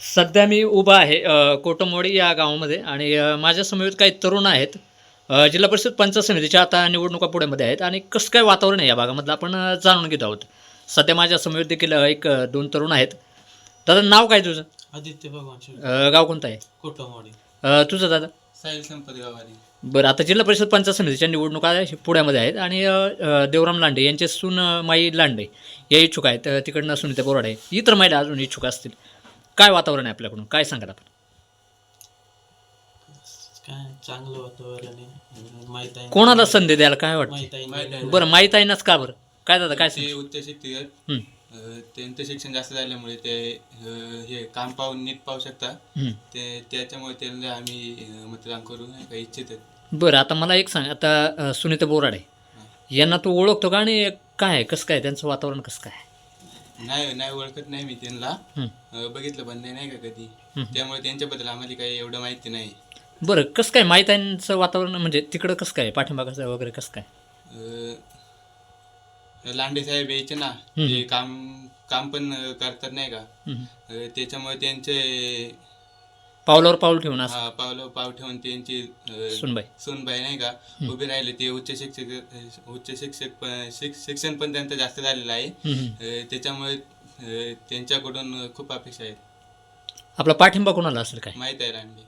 सध्या मी उभा आहे अ, कोटमवाडी या गावामध्ये आणि अ, माझ्या समवेत काही तरुण आहेत जिल्हा परिषद पंचायत समितीच्या आता निवडणुका पुण्यामध्ये आहेत आणि कसं काय वातावरण आहे या भागामधलं आपण जाणून घेत आहोत. सध्या माझ्या समवेत देखील एक दोन तरुण आहेत. दादा नाव काय तुझं? आदित्य भगवान गाव कोणतं आहे? कोटमवाडी अ, तुझं दादा? साहिल संपत गावारी. बरं आता जिल्हा परिषद पंचायत समितीच्या निवडणुका पुण्यामध्ये आहेत आणि देवराम लांडे यांचे सून माई लांडे या इच्छुक आहेत तिकडनं सुनीता बोराडे. इतर महिला अजून इच्छुक असतील. काय वातावरण आहे आपल्याकडून? काय सांगाल आपण? काय चांगलं वातावरण आहे. माहीत आहे. कोणाला संधी द्यायला काय वाटतं? माहीत आहे माहीत आहे. बरं माहीत आहे नाच का बरं? काय दादा काय ते सांग उच्च हं, त्यांचं शिक्षण जास्त झाल्यामुळे ते अं, हे काम पाहून नीट पाहू शकता. ते त्याच्यामुळे त्यांना आम्ही अं, मतदान करू नाही का इच्छित आहेत. बरं आता मला एक सांग आता अ, सुनीता बोराडे. यांना तू ओळखतो का? आणि काय आहे कसं काय? त्यांचं वातावरण कसं काय? नाही नाही ओळखत नाही मी त्यांना. हं. बघितलं पण नाही नाही का कधी. त्यामुळे त्यांच्याबद्दल आम्हाला काही एवढं माहिती नाही. बरं कसं काय माहीत आहेचं वातावरण म्हणजे तिकडं कसं काय? पाठिंबा कसं वगैरे कसं काय? लांडे साहेब यायचे ना. ते काम काम पण करतात नाही का? त्याच्यामुळे त्यांचे पावलावर पाऊल ठेवून असं. हा, पावलं पाव ठेवून त्यांची अं, सुनबाई. सुनबाई नाही का उभे राहिले. ते उच्च शिक्षक उच्च शिक्षक पण शिक- शिक्षण पण त्यांचं जास्त झालेलं आहे. अं, त्याच्यामुळे अं, त्यांच्याकडून खूप अपेक्षा आहेत. आपला पाठिंबा कोणाला असेल काय? माहीत आहे रांडे